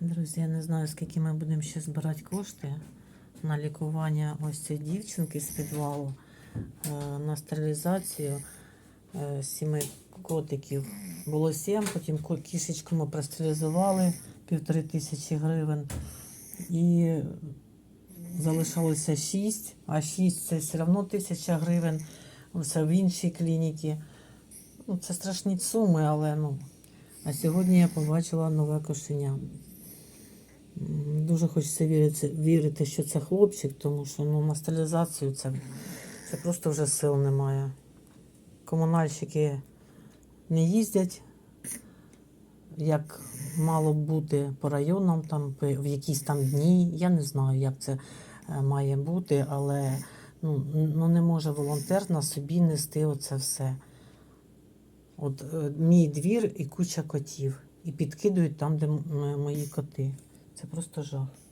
Друзі, я не знаю, скільки ми будемо ще збирати кошти на лікування ось цієї дівчинки з підвалу, е, на стерилізацію е, сіми котиків. Було сім, потім кішечку ми простерилізували півтори тисячі гривень. І залишалося шість, а шість це все одно тисяча гривень. Все в іншій клініці. Ну, це страшні суми, але ну. А сьогодні я побачила нове кошеня. Дуже хочеться вірити, вірити, що це хлопчик, тому що ну, на стерилізацію це, це просто вже сил немає. Комунальщики не їздять, як мало бути по районам, там, в якісь там дні. Я не знаю, як це е, має бути, але ну, ну, не може волонтер на собі нести оце все. От е, мій двір і куча котів. І підкидують там, де мої коти. Це просто жах.